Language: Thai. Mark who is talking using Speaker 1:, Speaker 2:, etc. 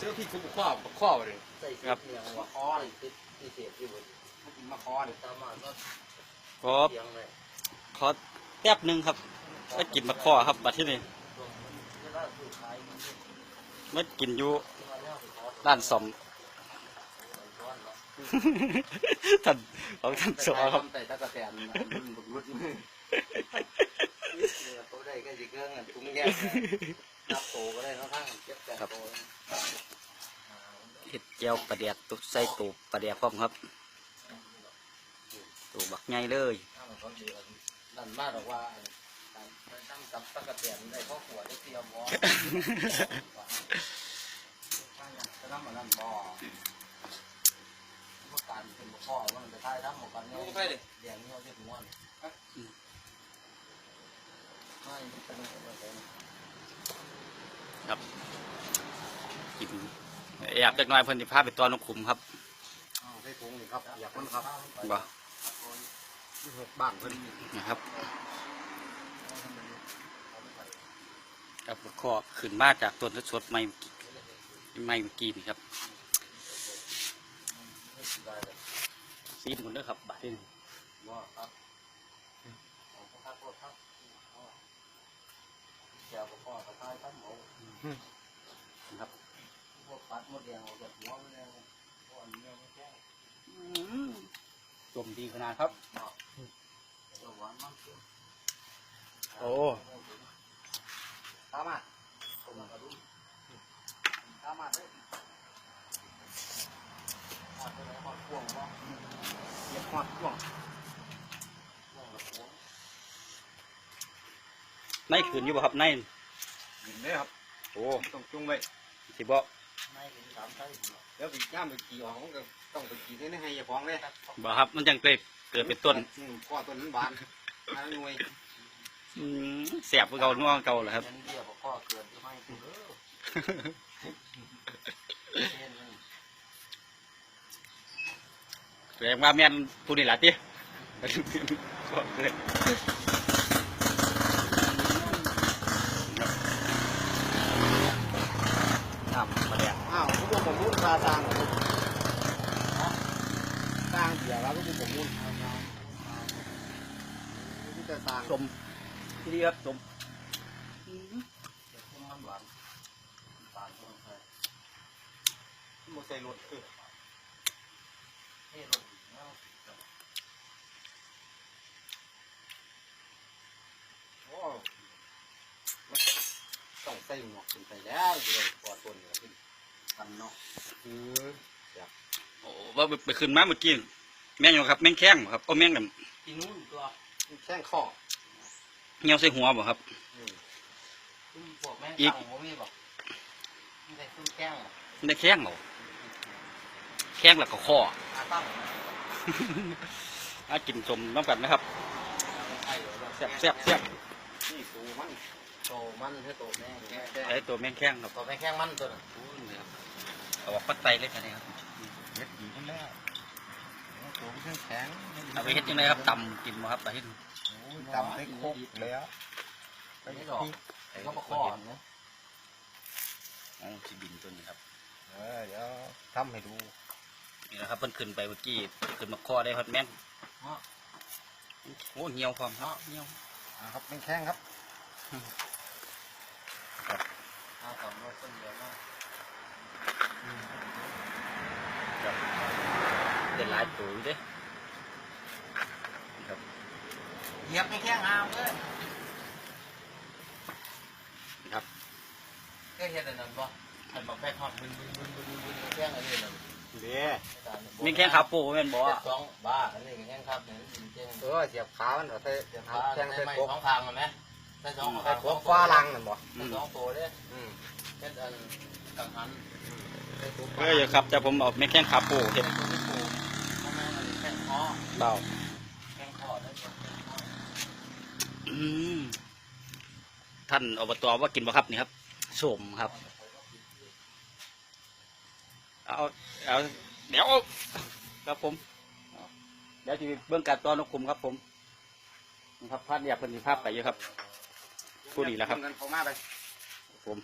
Speaker 1: ซื้อพี่คุกข้อข้อเลย
Speaker 2: ใส่
Speaker 3: ครับ
Speaker 2: เสียงว่าคอเลยติดที่เสียบอยู่บน
Speaker 1: มาคอเลย
Speaker 2: ตามมาก็
Speaker 3: ขอ
Speaker 2: เสียงเลย
Speaker 3: ขอแป๊บหนึงครับมากินมะข้อครับบัดที่นี่
Speaker 2: ช่วงมันจะได้สูตรขายมันที่
Speaker 3: มากินอยู่
Speaker 2: ว่าแล้วไปขอ
Speaker 3: ร้านสม
Speaker 2: ช้อนเนาะ
Speaker 3: ท่านของท่านสอครับ
Speaker 1: แต่ตะกะแตนรุ่นบุกรุดมือ
Speaker 2: เนี่ยตัวได้ก็จะเกินเงินตุ้งแยกเลยนับโตก็ได้เนาะข้างเจ็บแต่โต
Speaker 3: เห็ดเจียวปลาเดียกตุกใส่ตูปลาเดียกพร้อมครับตูบักใหญ่เลย
Speaker 2: นั่นมากหรอกว่าตั้งกับตะกะเตียนได้ข้อขวดได้เตรียมวอ
Speaker 1: จะน้ำมันนั่นบ่อ
Speaker 2: การเป็นข้อว่ามันจะท้ายทั้งหมดกันเนี่ย
Speaker 1: เดี๋
Speaker 2: ยวนี้เราจะถึงวัน
Speaker 3: ครับกิน อยากเล็กน้อยเพิ่นสิพาไปตอนนกขุมครับ
Speaker 1: เอาให้ถุงนี่ครับอยากมันครับ
Speaker 3: บ่
Speaker 1: บ้านเพิ่น
Speaker 3: นะครับกับมะข้อขึ้นมาจากต้นสดๆไม่ไม่เมื่อกี้นี่ครับซีนคนเด้อครับบาดที่นี่
Speaker 2: ว่าครับของพระพุทธครับ ปัดหมดแดงออกจากหัวมันแล้วพวกอันนี้ไม่แก้
Speaker 3: จมดีขนาดครับ
Speaker 2: ตัวหวานมาก
Speaker 3: โอ้
Speaker 2: ตามมาผมมาดุมตามมาเลยมาตัวไหนมาพ่วงว่
Speaker 1: เหยียบหอดช่วง
Speaker 2: พ่วงกับพ่ว
Speaker 3: ในขืนอยู่บ่ครับใน
Speaker 1: ยินเลยครับ
Speaker 3: โอ้
Speaker 1: ต้องจุ้งไว้
Speaker 3: สิบ่
Speaker 2: ไม่ถึงสามไส้
Speaker 1: แล้วไปย่ามไปกี่ของก็ต้องไปกี่นี่ให้ยาของเลย
Speaker 3: บ่ครับ มันจังเกิดเกิดเป็นต้น
Speaker 1: ข้อต้นนั้นบานอันนั้นหน่วย
Speaker 3: อืมแสบกว่าเก่านัวกว่าเก่าเหรอครับ
Speaker 2: ยันเดียวพ่อเกิดที่ไม่ถึงเออเช่น
Speaker 3: แสดงว่าแม่นผู้นี่ล่ะติน้ำมาแดง
Speaker 1: อ้าวผู้บ่ผมมุ่นตาสร้างสร้างเสียแล้วผู้ผมมุ่นที่จะสร้าง
Speaker 3: สมที่นี่ครับสม
Speaker 2: มันหวานตาลตรงไป
Speaker 1: โมใส่รถคือ
Speaker 2: เฮ้ยเราเอา
Speaker 1: โอ้ต้องใส่หมวกขึ้นไปแล้วจะได้ปลอดต้นเหนือน
Speaker 3: โอ้ว่าไปไปขึ้นมาเมื่อกี้แม่งอยู่ครับ แม่งแข้งบ่ครับโอ้แม่งแบบ
Speaker 2: ที่นู้นตัว
Speaker 1: แข้งข้อ
Speaker 3: เหี่ยวใส่หัวบ่ครับ
Speaker 1: อืม
Speaker 2: ซึ่งพวกแม่ง
Speaker 3: อีก
Speaker 2: ตั้งผมไม่บอกไม่ได้ซึ่งแก้งอะ
Speaker 3: มันได้แข้งเหรอแข้งแล้วก็ข้อ
Speaker 2: อาตั้ง
Speaker 3: อากินสมน้ำกันนะครับ
Speaker 2: ใช่เลย
Speaker 3: แซ่บแซ่บแซ่บ
Speaker 1: นี่ตูมัน
Speaker 2: โตมันให้โตแม่ง
Speaker 1: แค่แค่
Speaker 3: ไอ้ตัวแม่งแข้งครับ
Speaker 2: โตแม่งแข้งมันตัวน่ะ
Speaker 3: เอาออกปักไตเลยครับนี่ครับ
Speaker 1: เฮ็ดดีขึ้นแล้วตัวมันแข็ง
Speaker 3: เอาไปเฮ็ดยังไงครับตำกินบ่ครับไปเฮ็ด
Speaker 1: จำได้ครบแล้ว
Speaker 2: ไม่หรอกไอ้ก็มาข้อนะ
Speaker 3: อ๋อสิบินตัวนี้ครับ
Speaker 1: เออเดี๋ยวทำให้ดู
Speaker 3: นี่นะครับเพิ่นขึ้นไปเมื่อกี้ขึ้นมาข้อได้ฮอดแม่งโอ้เหี่ยวความครับเหี่ยว
Speaker 1: อ่าครับเป็นแข้งครับ
Speaker 2: เอาสองรถต้นเดียวนะ
Speaker 3: ได้หลายตัวอยู่เด้ครับ
Speaker 2: เหยียบไม่แข้งเอาเลย
Speaker 3: ครับ
Speaker 2: ก็เห็นอันนั้นบ่อันบอกแม่ทอดบึนบึนบึนบึนบึนแข้งอะไรนั่น
Speaker 1: เด้
Speaker 3: แม่งแข้งขาปูแม่นบ่
Speaker 2: เจ็ดสองบ้าอันนี้แข้งครับเนี่ยจริง
Speaker 1: เออเสียบขามันเอาใส่
Speaker 2: ๆเดี๋ยว
Speaker 1: เอา
Speaker 2: พา
Speaker 1: แข้ง
Speaker 2: ใส่
Speaker 1: ใส่
Speaker 2: ไม้
Speaker 1: กบ
Speaker 2: สองทางกันไหมใส่สอง
Speaker 1: ใส่กบฟ้าลังนั่นบ่
Speaker 2: ใส่สองตัวเด้
Speaker 1: อืม
Speaker 2: เฮ็ดอันกังหันใส่ตัว
Speaker 3: เออครับแต่ผมเอาแม่งแข้งขาปูเฮ็ด เบา
Speaker 2: แข้งคอได้ตัวแข้งคอ
Speaker 3: อืมท่านอบตว่ากินบ่ครับนี่ครับสมครับ เอาเอาเดี๋ยวครับผมเอาเดี๋ยวจะเบื้องการตอนนกคุมครับผมนี่ครับพาดเรียบเป็นสิภาพไปเยอะครับผู้ดีแล้วครับ
Speaker 1: เงินเขามาไป
Speaker 3: ผม